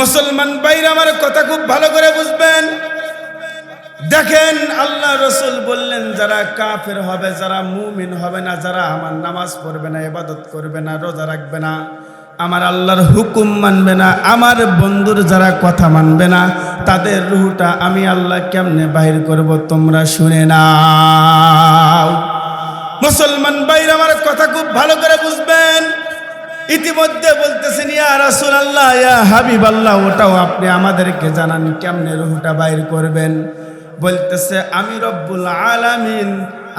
মুসলমান ভাইরা আমার কথা খুব ভালো করে বুঝবেন। দেখেন আল্লাহ রসুল বললেন, যারা কাফের হবে, যারা মুমিন হবে না, যারা আমার নামাজ পড়বে না এবাদত করবে না, রোজা রাখবে না, আমার আল্লাহর হুকুম মানবে না, আমার বন্ধুর যারা কথা মানবে না, তাদের রুহটা আমি আল্লাহ কেমনে বাহির করব তোমরা শুনে নাও। মুসলমান ভাইরা আমার কথা খুব ভালো করে বুঝবেন। ইতিমধ্যে বলতেছেন, ইয়া রাসূল আল্লাহ ইয়া হাবিব আল্লাহ ওটাও আপনি আমাদেরকে জানান, কেমনে রুহটা বাইর করবেন? বলতেছে, আমি রব্বুল আলামিন,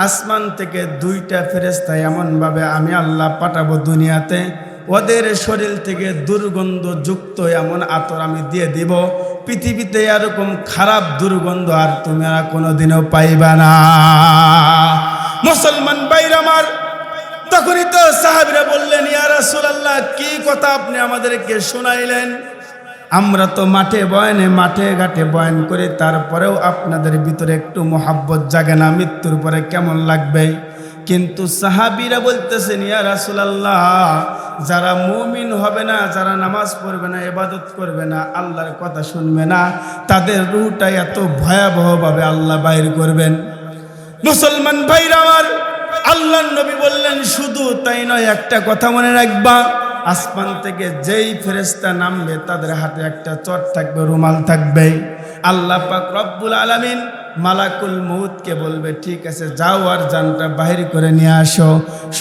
আসমান থেকে দুইটা ফেরেস্তা এমনভাবে আমি আল্লাহ পাঠাবো দুনিয়াতে। ওদের শরীর থেকে দুর্গন্ধ যুক্ত এমন আতর আমি দিয়ে দিব। পৃথিবীতে এরকম খারাপ দুর্গন্ধ আর তুমি আর কোনোদিনও পাইবা না। মুসলমান বাইর আমার তখনই তো সাহাবিরা বললেন, ইয়া কি কথা আপনি আমাদেরকে শোনাইলেন? আমরা তো মাঠে বয়ানে, মাঠে ঘাটে বয়ান করি, তারপরেও আপনাদের ভিতরে একটু মোহাব্বত জাগে না, মৃত্যুর পরে কেমন লাগবে? কিন্তু সাহাবিরা বলতেছেন, ইয়া রাসূলুল্লাহ, যারা মুমিন হবে না, যারা নামাজ পড়বে না এবাদত করবে না, আল্লাহর কথা শুনবে না, তাদের রুহটা এত ভয়াবহভাবে আল্লাহ বাইর করবেন। মুসলমান ভাইরা আমার আল্লাহ নবী বললেন, শুধু তাই নয়, একটা কথা মনে রাখবা, আসমান থেকে যেই ফেরেস্তা নামবে, তাদের হাতে একটা চট থাকবে, রুমাল থাকবে। আল্লাহ পাক রব্বুল আলামিন মালাকুল মৌতকে বলবে, ঠিক আছে, যাও আর জানটা বাহির করে নিয়ে আসো।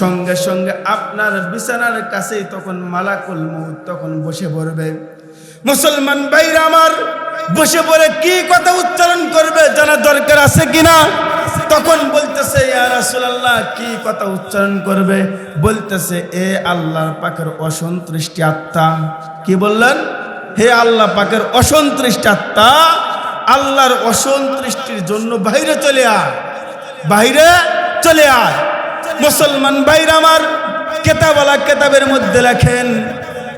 সঙ্গে সঙ্গে আপনার বিছানার কাছেই তখন মালাকুল মৌত তখন বসে পড়বে। মুসলমান ভাইরা আমার, বসে পড়ে কি কথা উচ্চারণ করবে জানা দরকার আছে কিনা? তখন বলতেছে কি কথা উচ্চারণ করবে? বলতেছে, এ আল্লাহর পাকের অসন্তুষ্টি আত্মা। কি বললেন? হে আল্লাহ পাকের অসন্তুষ্টি আত্মা, আল্লাহর অসন্তুষ্টির জন্য বাইরে চলে আয়। বাইরে চলে আয়। মুসলমান বাইরে আমার কেতাবালা কেতাবের মধ্যে লেখেন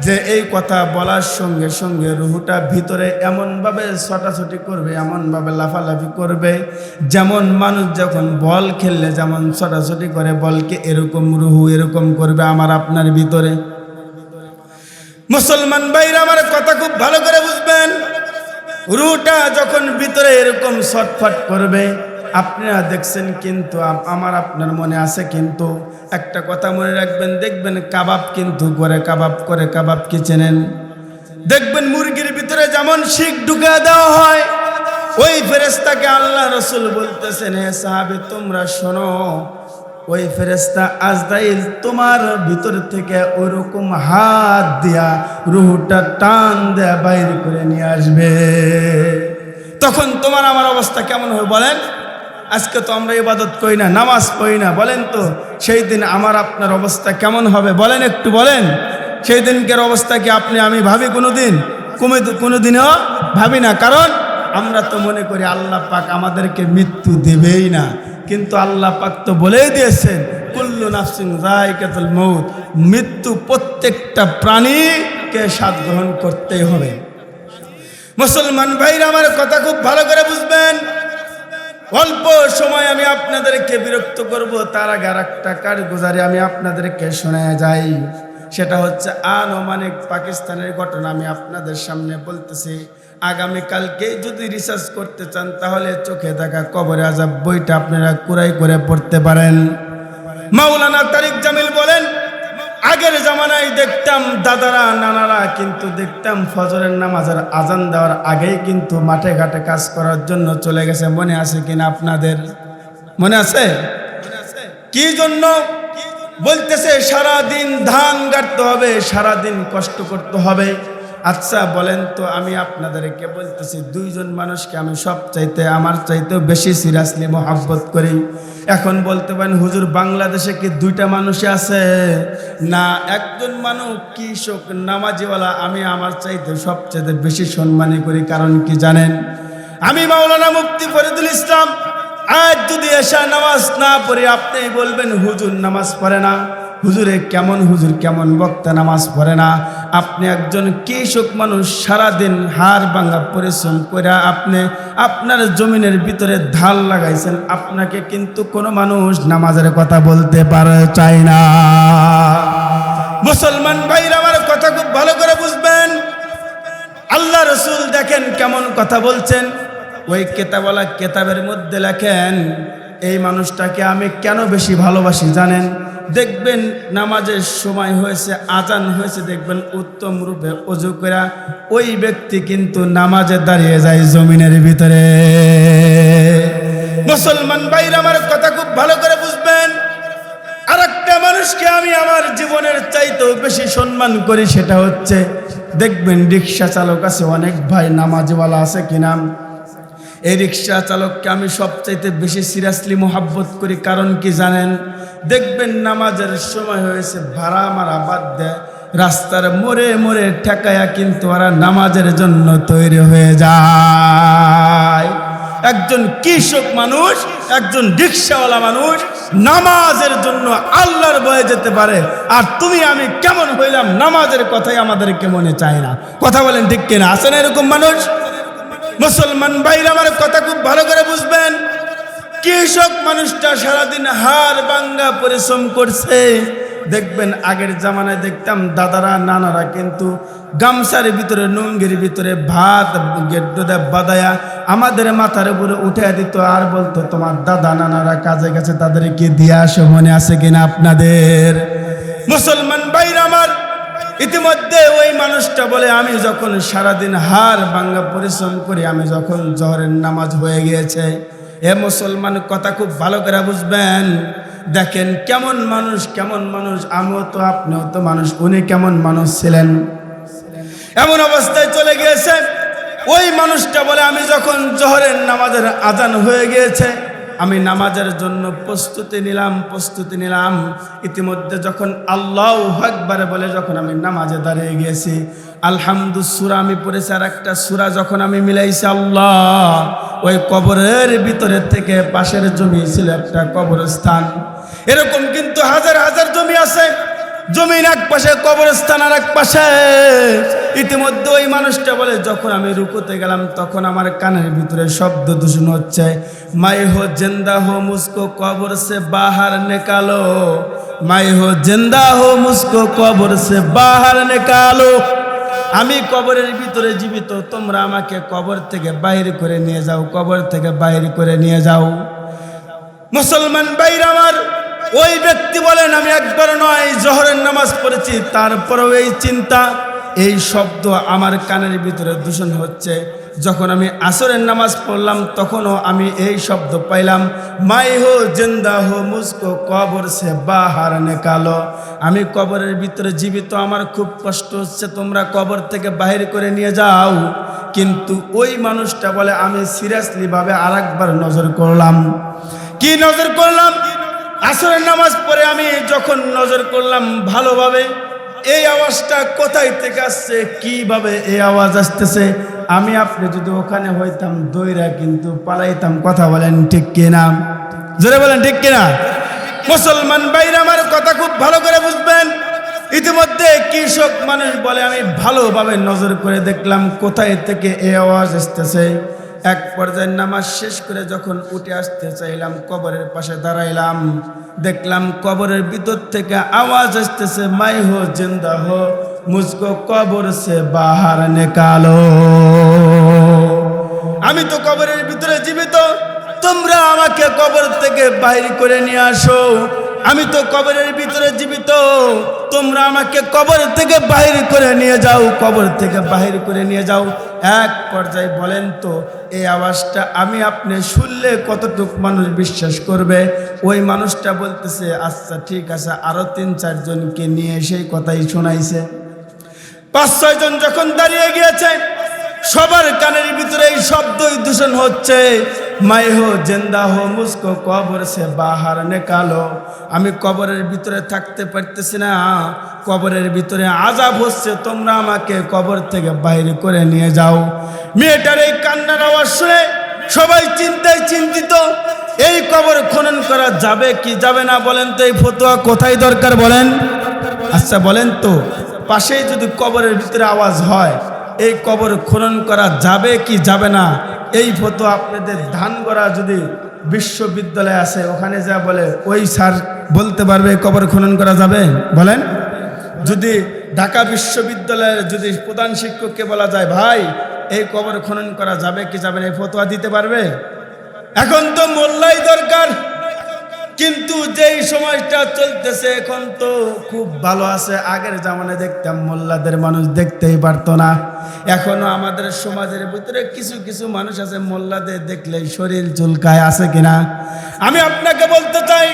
যে এই কথা বলার সঙ্গে সঙ্গে রুহুটা ভিতরে এমনভাবে ছটাছটি করবে, এমনভাবে লাফালাফি করবে, যেমন মানুষ যখন বল খেললে যেমন ছটাছটি করে, বলকে এরকম রুহু এরকম করবে আমার আপনার ভিতরে। মুসলমান ভাইরা আমার কথা খুব ভালো করে বুঝবেন। রুটা যখন ভিতরে এরকম ছটফট করবে আপনারা দেখছেন কিন্তু আমার আপনার মনে আছে কিন্তু একটা কথা মনে রাখবেন, দেখবেন কাবাব কিন্তু করে কাবাব করে কাবাব কি চেনেন? দেখবেন মুরগির ভিতরে যেমন শিখ ঢুকা দেওয়া হয়, ওই ফেরেস্তাকে আল্লাহ রসুল বলতেছেন হে সাহাবে, তোমরা শোনো, ওই ফেরেস্তা আজদাইল তোমার ভিতর থেকে ওইরকম হাত দিয়া রুহুটা টান দেয়া বাইর করে নিয়ে আসবে। তখন তোমার আমার অবস্থা কেমন হবে বলেন? আজকে তো আমরা ইবাদত করি না, নামাজ পড়ি না, বলেন তো, সেই দিন আমার আপনার অবস্থা কেমন হবে? বলেন একটু, বলেন। সেই দিনকের অবস্থা কি আপনি, আমি ভাবি কোনো দিন কমে কোনো দিনও ভাবি না, কারণ আমরা তো মনে করি আল্লাহ পাক আমাদেরকে মৃত্যু দেবেই না। কিন্তু আল্লাহ পাক তো বলেই দিয়েছেন, কুল্লু নাফসিং রায়কাতুল মৌত মৃত্যু প্রত্যেকটা প্রাণীকে স্বাদ গ্রহণ করতেই হবে। মুসলমান ভাইরা আমার কথা খুব ভালো করে বুঝবেন। অল্প সময় আমি আপনাদেরকে বিরক্ত করব, তার আগে আর একটা কারগুজারি আমি আপনাদেরকে শোনা যাই। সেটা হচ্ছে আনুমানিক পাকিস্তানের ঘটনা আমি আপনাদের সামনে বলতেছি। আগামীকালকে যদি রিসার্চ করতে চান, তাহলে চোখে দেখা কবরে আজাব বইটা আপনারা কুড়াই করে পড়তে পারেন। মাওলানা তারিক জামিল বলেন আগের জামানায় দেখতাম দাদারা, নানারা কিন্তু দেখতাম ফজরের নামাজের আজান দেওয়ার আগেই কিন্তু মাঠে ঘাটে কাজ করার জন্য চলে গেছে। মনে আছে কিনা আপনাদের? মনে আছে? কি জন্য? বলতেছে সারা দিন ধান গাড়তে হবে সারা দিন কষ্ট করতে হবে। আচ্ছা বলেন তো আমি আপনাদেরকে বলতেছি, দুইজন মানুষকে আমি সব চাইতে আমার চাইতেও বেশি সিরিয়াসলি মহাব্বত করি। এখন বলতে পারেন, হুজুর, বাংলাদেশে কি দুইটা মানুষ আছে? না, একজন মানুষ কৃষক নামাজিওয়ালা, আমি আমার চাইতে সবচাইতে বেশি সম্মানী করি, কারণ কি জানেন? আমি মাওলানা মুফতি ফরিদুল ইসলাম, আজ যদি এসা নামাজ না পড়ে আপনি বলবেন, হুজুর, নামাজ পড়ে না। হুজুরে কেমন, হুজুর কেমন? বক্তা নামাজ পড়ে না। আপনি একজন কৃষক মানুষ, সারাদিন হাড় ভাঙা পরিশ্রম করে আপনি আপনার জমিনের ভিতরে ধাল লাগাইছেন, আপনাকে কিন্তু কোনো মানুষ নামাজের কথা বলতে পারে, চায় না। মুসলমান ভাইরা, আমার কথা খুব ভালো করে বুঝবেন। আল্লাহ রসুল দেখেন কেমন কথা বলছেন। ওই কেতাবলা কেতাবের মধ্যে লেখেন এই মানুষটাকে আমি কেন বেশি ভালোবাসি জানেন? দেখবেন নামাজের সময় হয়েছে, আজান হয়েছে, দেখবেন উত্তম রূপে অজু করা ওই ব্যক্তি কিন্তু নামাজে দাঁড়িয়ে যায় জমিনের ভিতরে। মুসলমান ভাইরা আমার কথা খুব ভালো করে বুঝবেন। আর একটা মানুষকে আমি আমার জীবনের চাইতেও বেশি সম্মান করি সেটা হচ্ছে, দেখবেন রিক্সা চালক আছে, অনেক ভাই নামাজওয়ালা আছে কিনা? এই রিক্সা চালককে আমি সবচাইতে বেশি সিরিয়াসলি মোহাব্বত করি, কারণ কি জানেন? দেখবেন নামাজের সময় হয়েছে, ভাড়া মারা বাদ দেয়, রাস্তার মোড়ে মোড়ে ঠেকায়া কিন্তু ওরা নামাজের জন্য তৈরি হয়ে যায়। একজন কৃষক মানুষ, একজন রিক্সাওয়ালা মানুষ নামাজের জন্য আল্লাহর বয়ে যেতে পারে, আর তুমি আমি কেমন হইলাম নামাজের কথাই আমাদেরকে মনে চায় না। কথা বলেন ঠিক কিনা? আছে না এরকম মানুষ? মুসলমান ভাইরা আমার কথা খুব ভালো করে বুঝবেন। কৃষক মানুষটা সারাদিন হার বাঙ্গা পরিশ্রম করছে। দেখবেন আগের জামানায় দেখতাম দাদারা, নানারা কিন্তু গামছার ভিতরে নুঙ্গির ভিতরে ভাত বাদায়া আমাদের মাথার উপরে উঠে দিত, আর বলতো, তোমার দাদা, নানারা কাজে গেছে, তাদেরকে দিয়ে আসো, মনে আছে কিনা আপনাদের? মুসলমান ভাইরা আমার ইতিমধ্যে ওই মানুষটা বলে, আমি যখন সারাদিন হার ভাঙ্গা পরিশ্রম করি, আমি যখন জহরের নামাজ হয়ে গিয়েছে, এ মুসলমান কথা খুব ভালো করে বুঝবেন। দেখেন কেমন মানুষ কেমন মানুষ, আমিও তো, আপনিও তো মানুষ, উনি কেমন মানুষ ছিলেন? এমন অবস্থায় চলে গিয়েছে। ওই মানুষটা বলে, আমি যখন জহরের নামাজের আজান হয়ে গিয়েছে আমি নামাজের জন্য প্রস্তুতি নিলাম প্রস্তুতি নিলাম। ইতিমধ্যে যখন আল্লাহ একবারে বলে যখন আমি নামাজে দাঁড়িয়ে গিয়েছি আলহামদুসুরা আমি পড়েছি আর একটা সুরা যখন আমি মিলাইছি, আল্লাহ, ওই কবরের ভিতরের থেকে পাশের জমি ছিল একটা কবরস্থান। এরকম কিন্তু হাজার হাজার জমি আছে। জমিন এক পাশে, কবরস্থান আর এক পাশে। ইতিমধ্যে ওই মানুষটা বলে, যখন আমি রুকুতে গেলাম, তখন আমার কানের ভিতরে শব্দ দূষণ হচ্ছে। মাই হো জেন্দা হো মুসকো কবর সে বাহার নেকালো। মাই হো জেন্দা হো মুসকো কবর সে বাহার নেকালো। আমি কবরের ভিতরে জীবিত, তোমরা আমাকে কবর থেকে বাইরে করে নিয়ে যাও, কবর থেকে বাইরে করে নিয়ে যাও। মুসলমান বাইর আমার ওই ব্যক্তি বলেন, আমি একবার নয়, জহরের নামাজ পড়েছি, তারপরেও এই চিন্তা, এই শব্দ আমার কানের ভিতরে দূষণ হচ্ছে। যখন আমি আসরের নামাজ পড়লাম, তখনও আমি এই শব্দ পাইলাম, মাই হো জিন্দা হো মুসকো কবর সে বা বাহার কালো আমি কবরের ভিতরে জীবিত, আমার খুব কষ্ট হচ্ছে, তোমরা কবর থেকে বাহির করে নিয়ে যাও। কিন্তু ওই মানুষটা বলে, আমি সিরিয়াসলিভাবে আর একবার নজর করলাম। কি নজর করলাম? আসরের নামাজ পড়ে আমি যখন নজর করলাম ভালোভাবে, এই আওয়াজটা কোথায় থেকে আসছে, কীভাবে এই আওয়াজ আসতেছে, আমি আপনি যদি ওখানে হইতাম, দইরা কিন্তু পালাইতাম, কথা বলেন ঠিক কিনা? জোরে বলেন ঠিক কিনা? মুসলমান বাইরে আমার কথা খুব ভালো করে বুঝবেন। ইতিমধ্যে কৃষক মানুষ বলে, আমি ভালোভাবে নজর করে দেখলাম কোথায় থেকে এই আওয়াজ আসতেছে। এক পর্যায়ে নামাজ শেষ করে যখন উঠে আসতে চাইলাম, কবরের পাশে দাঁড়াইলাম। দেখলাম কবরের ভিতর থেকে আওয়াজ আসতেছে, মাই হো, জিন্দা হো, মুঝকো কবর সে বাহার নিকালো। আমি তো কবরের ভিতরে জীবিত, তোমরা আমাকে কবর থেকে বাইরে করে নিয়ে আসো। আমি তো কবরের ভিতরে জীবিত। তোমরা আমাকে কবর থেকে বাহির করে নিয়ে যাও, কবর থেকে বাহির করে নিয়ে যাও। এক পর্যায়ে বলেন তো, এই আওয়াজটা আমি আপনি শুনলে কতটুক মানুষ বিশ্বাস করবে? ওই মানুষটা বলতেছে আচ্ছা ঠিক আছে, আরও তিন, চারজনকে নিয়ে সেই কথাই শোনাইছে। পাঁচ ছয় জন যখন দাঁড়িয়ে গিয়েছে, সবার কানের ভিতরে এই শব্দই দূষণ হচ্ছে। মাই হো, জেন্দা হো, মুসকো, কবর সে বাহার নেকালো। আমি কবরের ভিতরে থাকতে পারতেছি না। কবরের ভিতরে আজাব হচ্ছে, তোমরা আমাকে কবর থেকে বাইরে করে নিয়ে যাও। মেয়েটার এই কান্নার আওয়াজ শুনে সবাই চিন্তায় চিন্তিত। এই কবর খনন করা যাবে কি যাবে না বলেন তো, এই ফতোয়া কোথায় দরকার বলেন? আচ্ছা বলেন তো, পাশেই যদি কবরের ভিতরে আওয়াজ হয় এই কবর খনন করা যাবে কি যাবে না? এই ফটো আপনাদের ধান করা যদি বিশ্ববিদ্যালয় আছে ওখানে যা বলে, ওই স্যার বলতে পারবে কবর খনন করা যাবে? বলেন। যদি ঢাকা বিশ্ববিদ্যালয়ের যদি প্রধান শিক্ষককে বলা যায়, ভাই, এই কবর খনন করা যাবে কি যাবে না? এই ফতোয়া দিতে পারবে? এখন তো মোল্লাই দরকার। কিন্তু যেই সময়টা চলতেছে এখন তো খুব ভালো আছে। আগের জামানে দেখতাম মোল্লাদের মানুষ দেখতেই পারতো না। এখনও আমাদের সমাজের ভিতরে কিছু কিছু মানুষ আছে মোল্লাদের দেখলে শরীর চুলকায় আছে কিনা। আমি আপনাকে বলতে চাই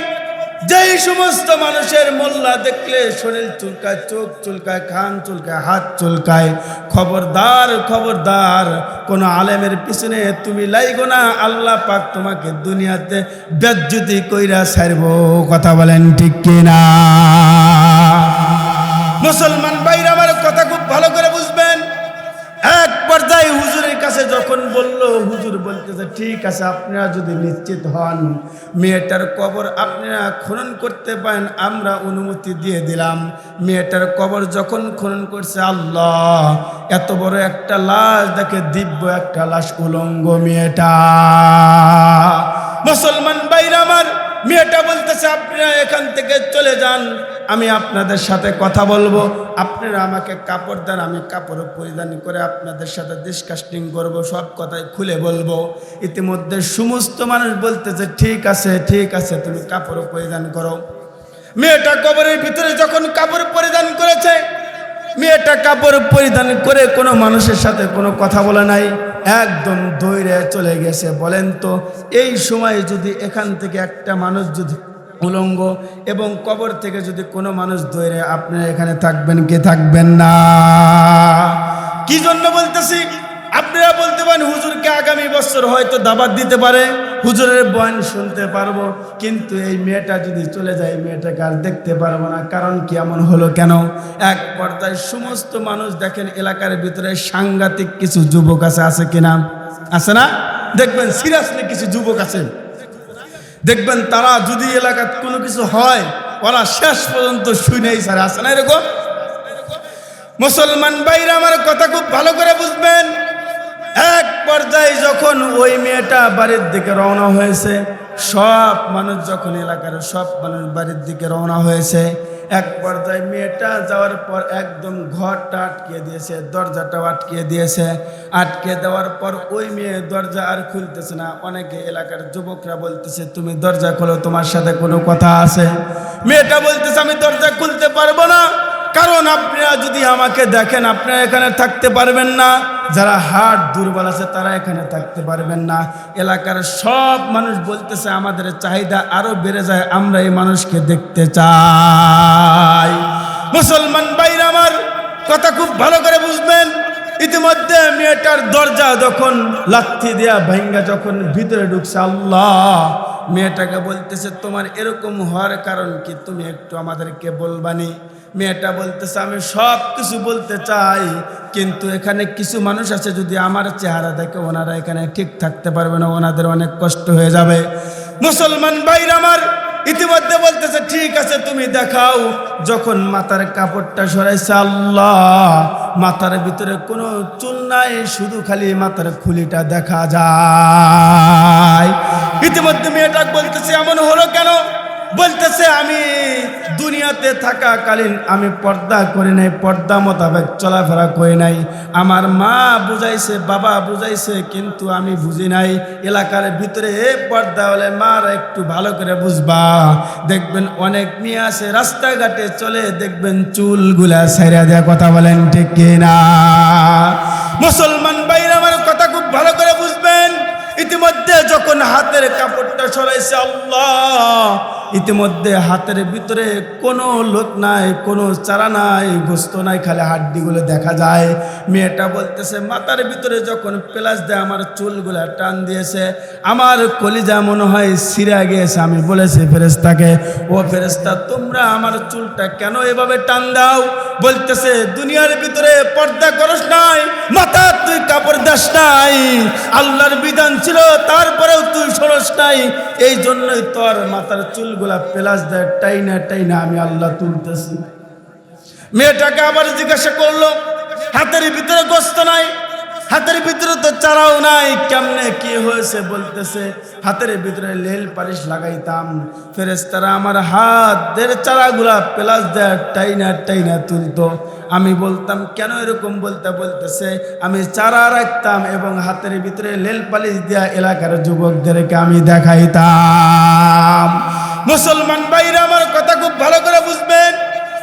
যেই সমস্ত মানুষের মোল্লা দেখলে শরীর চুলকায় চোখ চুলকায় খান চুলকায় হাত চুলকায়, খবরদার খবরদার, কোন আলেমের পিছনে তুমি লাইগো না, আল্লাহ পাক তোমাকে দুনিয়াতে বেজ্জুতি কইরা ছাড়বো কথা বলেন ঠিক কিনা? মুসলমান ভাইরা আমার কথা খুব ভালো করে বুঝবেন এক পর্যায়ে হুজুরের কাছে যখন বলল, হুজুর বলতেছে, ঠিক আছে, আপনারা যদি নিশ্চিত হন, মেয়েটার কবর আপনারা খনন করতে পারেন, আমরা অনুমতি দিয়ে দিলাম। মেয়েটার কবর যখন খনন করছে, আল্লাহ, এত বড় একটা লাশ, দেখে দিব্য একটা লাশ উলঙ্গ মেয়েটা। মুসলমান বাইরামা মেয়েটা বলতেছে আপনারা এখান থেকে চলে যান, আমি আপনাদের সাথে কথা বলব। আপনারা আমাকে কাপড় দেন, আমি কাপড় পরিধান করে আপনাদের সাথে ডিসকাস্টিং করব, সব কথাই খুলে বলব। ইতিমধ্যে সমস্ত মানুষ বলতেছে, ঠিক আছে ঠিক আছে, তুমি কাপড় পরিধান করো। মেয়েটা কবরের ভিতরে যখন কাপড় পরিধান করেছে, মেয়েটা কাপড় পরিধান করে কোনো মানুষের সাথে কোনো কথা বলে নাই। একদম দৈরে চলে গেছে। বলেন তো, এই সময়ে যদি এখান থেকে একটা মানুষ যদি উলঙ্গ এবং কবর থেকে যদি কোনো মানুষ দৈরে আপনারা এখানে থাকবেন কে থাকবেন না? কি জন্য বলতেছি? আপনারা বলতে পারেন, হুজুরকে আগামী বছর হয়তো দাবাত দিতে পারে। হুজুরের বয়ান শুনতে পারব, কিন্তু এই মেয়েটা যদি চলে যায় মেয়েটাকে আর দেখতে পারব না। কারণ কি এমন হলো কেন? এক পর্দায় সমস্ত মানুষ দেখেন, এলাকার ভিতরে সাংঘাতিক কিছু যুবক আছে আছে কিনা? আছে না? দেখবেন সিরিয়াসলি কিছু যুবক আছে। দেখবেন, তারা যদি এলাকার কোনো কিছু হয়, ওরা শেষ পর্যন্ত শুনেই স্যার আছে না এরকম? মুসলমান ভাইরা আমার কথা খুব ভালো করে বুঝবেন। এক পর্যায়ে যখন ওই মেয়েটা বাড়ির দিকে রওনা হয়েছে, সব মানুষ যখন এলাকার সব মানুষ বাড়ির দিকে রওনা হয়েছে, এক পর্যায়ে মেয়েটা যাওয়ার পর একদম ঘরটা আটকে দিয়েছে, দরজাটাও আটকে দিয়েছে। আটকে দেওয়ার পর ওই মেয়ে দরজা আর খুলতেছে না। অনেকে এলাকার যুবকরা বলতেছে, তুমি দরজা খোলো, তোমার সাথে কোনো কথা আছে? মেয়েটা বলতেছে, আমি দরজা খুলতে পারব না। কারণ আপনারা যদি আমাকে দেখেন, আপনারা এখানে থাকতে পারবেন না। যারা হাট দুর্বল আছে, তারা এখানে থাকতে পারবেন না। এলাকার সব মানুষ বলতেছে, আমাদের চাহিদা আরও বেড়ে যায়, আমরা এই মানুষকে দেখতে চাই। মুসলমান বাইরে আমার, কথা খুব ভালো করে বুঝবেন। ইতিমধ্যে মেয়েটার দরজা যখন লাথি দেয়া ভাঙ্গা যখন ভিতরে ঢুকছে, আল্লাহ, মেয়েটাকে বলতেছে, তোমার এরকম হওয়ার কারণ কি? তুমি একটু আমাদেরকে বলবানি। মেয়েটা বলতেছে, আমি সব কিছু বলতে চাই, কিন্তু এখানে কিছু মানুষ আছে যদি আমার চেহারা দেখে ওনারা এখানে ঠিক থাকতে পারবে না, ওনাদের অনেক কষ্ট হয়ে যাবে। মুসলমান ভাইরা আমার ইতিমধ্যে বলতেছে, ঠিক আছে, তুমি দেখাও। যখন মাথার কাপড়টা সরাইছে, আল্লাহ, মাথার ভিতরে কোনো চুল নাই, শুধু খালি মাথার খুলিটা দেখা যায়। ইতিমধ্যে মেয়েটা বলতেছে, এমন হলো কেন? বলতেছে, আমি দুনিয়াতে থাকাকালীন আমি পর্দা করি নাই, পর্দা মোতাবেক চলাফেরা করি নাই। আমার মা বুঝাইছে, বাবা বুঝাইছে, কিন্তু আমি বুঝি নাই। এলাকার ভিতরে পর্দা হলে মার একটু ভালো করে বুঝবা। দেখবেন অনেক মেয়ে আসে রাস্তাঘাটে চলে, দেখবেন চুলগুলা সাইরা দেয়া কথা বলেন, ঠিক কিনা মুসলমান বাইরে আমার কথা খুব ভালো করে বুঝবেন। ইতিমধ্যে যখন হাতের কাপড়টা সরাইছে, আল্লাহ ইতিমধ্যে হাতের ভিতরে কোনো লোক নাই, কোনো চারা নাই, গোস্ত নাই, খালি হাড্ডিগুলো দেখা যায়। মেয়েটা বলতেছে, মাথার ভিতরে যখন প্লাস দেয়, আমার চুলগুলা টান দিয়েছে। আমার কলিজা মনে হয় সিরা গিয়েছে। আমি বলেছি ফেরেস্তাকে ও ফেরেস্তা তোমরা আমার চুলটা কেন এভাবে টান দাও? বলতেছে, দুনিয়ার ভিতরে পর্দা করস নাই মাথা তুই কাপড় দাস নাই। আল্লাহর বিধান ছিল, তারপরেও তুই সরস নাই। এই জন্যই তোর মাথার চুলগুলা পেলাস দেয়, টাইনা টাইনা আমি আল্লাহ তুলতেছি। মেয়েটাকে আবার জিজ্ঞাসা করল, হাতের ভিতরে গোস্ত নাই, হাতের ভিতরে তো চারাও নাই, কেমনে কি হয়েছে বলতেছে। হাতের ভিতরে লেল পালিশ লাগাইতাম ফেরেস্তারা আমার হাতের চারাগুলা প্লাস দেয়, টাইনা টাইনা তুলতো। আমি বলতাম, কেন এরকম বলতে বলতেছে? আমি চারা রাখতাম এবং হাতের ভিতরে লেল পালিশ দেওয়া এলাকার যুবকদেরকে আমি দেখাইতাম। মুসলমান ভাইরা আমার কথা খুব ভালো করে বুঝবেন।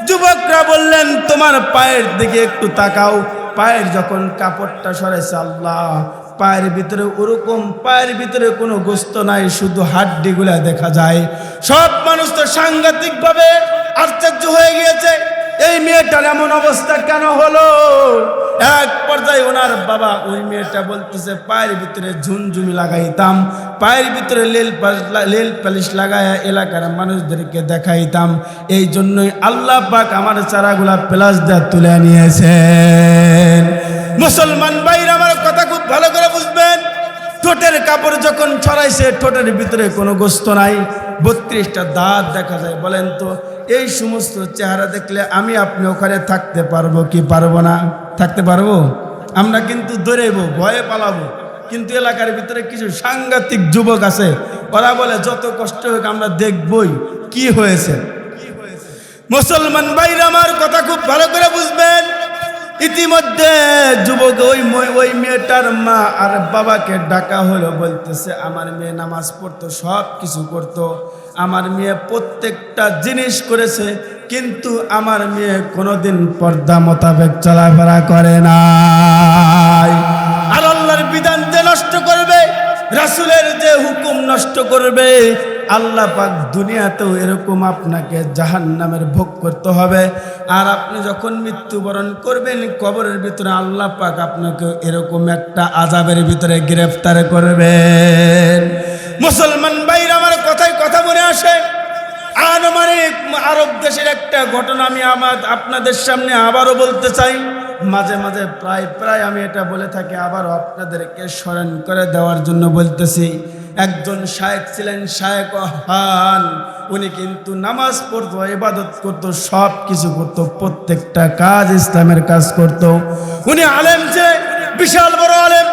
যুবকরা বললেন, তোমার পায়ের দিকে একটু তাকাও। পায়ের যখন কাপড়টা সরেছে আল্লাহ, পায়ের ভিতরে ওরকম, পায়ের ভিতরে কোনো গোস্ত নাই, শুধু হাড্ডিগুলা দেখা যায়। সব মানুষ তো সাংঘাতিকভাবে আশ্চর্য হয়ে গিয়েছে। এই মেয়েটার এমন অবস্থা কেন হলো? এক পর্যায়ে ওনার বাবা ওই মেয়েটা বলতেছে, পায়ের ভিতরে ঝুনঝুমি লাগাইতাম, পায়ের ভিতরে লেল লেল পালিশ লাগাইয়া এলাকার মানুষদেরকে দেখাইতাম। এই জন্যই আল্লাহ পাক আমার চারাগুলা প্লাস দেওয়া তুলে নিয়েছেন। মুসলমান ভাইরা আমার কথা খুব ভালো করে বুঝবেন। ঠোঁটের কাপড় যখন ছড়াইছে, ঠোঁটের ভিতরে কোনো গোস্ত নাই। বত্রিশটা দাঁত দেখা যায়, বলেন তো। এই সমস্ত চেহারা দেখলে আমি আপনি ওখানে থাকতে পারব কি পারব না? থাকতে পারব? আমরা কিন্তু দৌড়েব ভয়ে পালাবো। কিন্তু এলাকার ভিতরে কিছু সাংঘাতিক যুবক আছে, ওরা বলে, যত কষ্ট হোক আমরা দেখবই কি হয়েছে। মুসলমান ভাইরা আমার কথা খুব ভালো করে বুঝবেন। ইতিমধ্যে যুবক ওই ওই মেয়েটার মা আর বাবাকে ডাকা হলো, বলতেছে, আমার মেয়ে নামাজ পড়তো, সব কিছু করতো। আমার মেয়ে প্রত্যেকটা জিনিস করেছে, কিন্তু আমার মেয়ে কোনোদিন পর্দা মোতাবেক চলাফেরা করে নাই। আর আল্লাহর বিধান যে নষ্ট করবে, রাসুলের যে হুকুম নষ্ট করবে আল্লাহ পাক দুনিয়াতেও এরকম আপনাকে জাহান নামের ভোগ করতে হবে। আর আপনি যখন মৃত্যুবরণ করবেন, কবরের ভিতরে আল্লাহ পাক আপনাকে এরকম একটা আজাবের ভিতরে গ্রেফতার করবেন। মুসলমান ভাইরা, আমার কথায় কথা মনে আসে। আনুমানিক আরব দেশের একটা ঘটনা আমি আমার আপনাদের সামনে আবারও বলতে চাই। মাঝে মাঝে প্রায় প্রায় আমি এটা বলে থাকি, আবারও আপনাদেরকে স্মরণ করে দেওয়ার জন্য বলতেছি। একজন শায়েক ছিলেন শায়েক হান উনি কিন্তু নামাজ পড়তো, ইবাদত করতো, সব কিছু করতো, প্রত্যেকটা কাজ ইসলামের কাজ করতো। উনি আলেম যে, বিশাল বড় আলেম,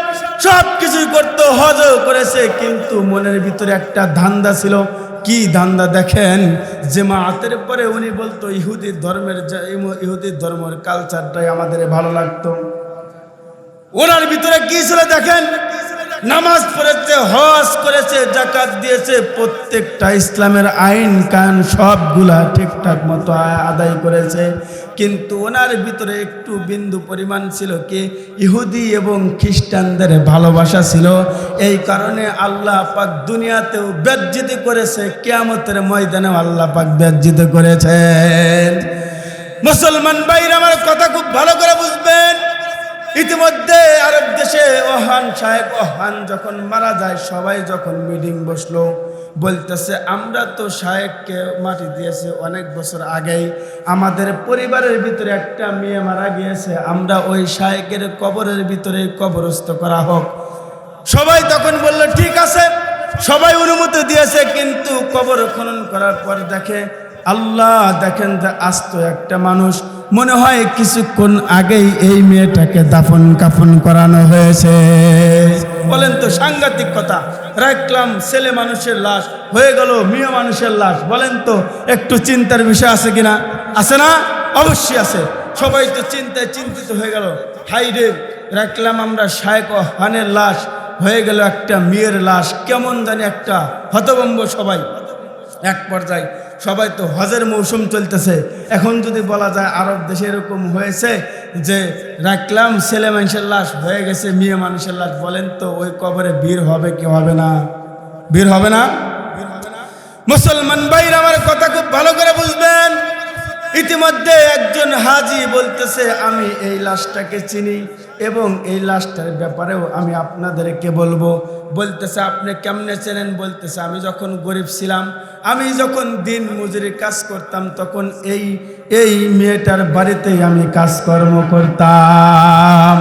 সব কিছুই করতো, হজও করেছে, কিন্তু মনের ভিতরে একটা ধান্দা ছিল। কি ধান্দা দেখেন? যে মাতের পরে উনি বলতো, ইহুদি ধর্মের ইহুদি ধর্মের কালচারটাই আমাদের ভালো লাগতো। ওনার ভিতরে কি ছিল দেখেন? নামাজ পড়েছে, হজ করেছে, জাকাত দিয়েছে, প্রত্যেকটা ইসলামের আইন কান সবগুলা ঠিকঠাক মতো আদায় করেছে। কিন্তু ওনার ভিতরে একটু বিন্দু পরিমাণ ছিল কি, ইহুদি এবং খ্রিস্টানদের ভালোবাসা ছিল। এই কারণে আল্লাহ পাক দুনিয়াতেও ব্যাজ্জিত করেছে, কেয়ামতের ময়দানেও আল্লাহ পাক ব্যাজ্জিত করেছেন। মুসলমান ভাইরা আমার কথা খুব ভালো করে বুঝবেন। ইতিমধ্যে আরব দেশে ওহান সাহেব, ওহান যখন মারা যায়, সবাই যখন মিটিং বসল, বলতেছে, আমরা তো সাহেবকে মাটি দিয়েছি অনেক বছর আগেই। আমাদের পরিবারের ভিতরে একটা মেয়ে মারা গিয়েছে। আমরা ওই শায়েকের কবরের ভিতরে কবরস্থ করা হোক। সবাই তখন বলল, ঠিক আছে। সবাই অনুমতি দিয়েছে, কিন্তু কবর খনন করার পর দেখে, আল্লাহ দেখেন যে আস্ত একটা মানুষ। মনে হয় কিছুক্ষণ আগেই এই মেয়েটাকে দাফন কাফন করানো হয়েছে। বলেন তো সাংঘাতিক কথা, রাখলাম ছেলে মানুষের লাশ, হয়ে গেল মেয়ে মানুষের লাশ, বলেন তো একটু চিন্তার বিষয় আছে কিনা? আছে না? অবশ্যই আছে। সবাই তো চিন্তায় চিন্তিত হয়ে গেল। হাই রে, রাখলাম আমরা শায়েক হানের লাশ, হয়ে গেল একটা মেয়ের লাশ, কেমন জানি একটা হতভম্ব সবাই। এক পর্যায়ে সবাই তো হজের মৌসুম চলতেছে। এখন যদি বলা যায় আরব দেশে এরকম হয়েছে যে, রাখলাম, ছেলে মানুষের লাশ হয়ে গেছে, মেয়ে মানুষের লাশ, বলেন তো ওই কবরে ভিড় হবে কি হবে না? ভিড় হবে না? মুসলমান ভাইরা আমার কথা খুব ভালো করে বুঝবেন। ইতিমধ্যে একজন হাজি বলতেছে, আমি এই লাশটাকে চিনি। এবং এই লাশটার ব্যাপারেও আমি আপনাদেরকে বলব, বলতেছে, আপনি কেমনে চেনেন বলতেছে, আমি যখন গরিব ছিলাম, আমি যখন দিন মজুরি কাজ করতাম, তখন এই এই মেয়েটার বাড়িতেই আমি কাজকর্ম করতাম।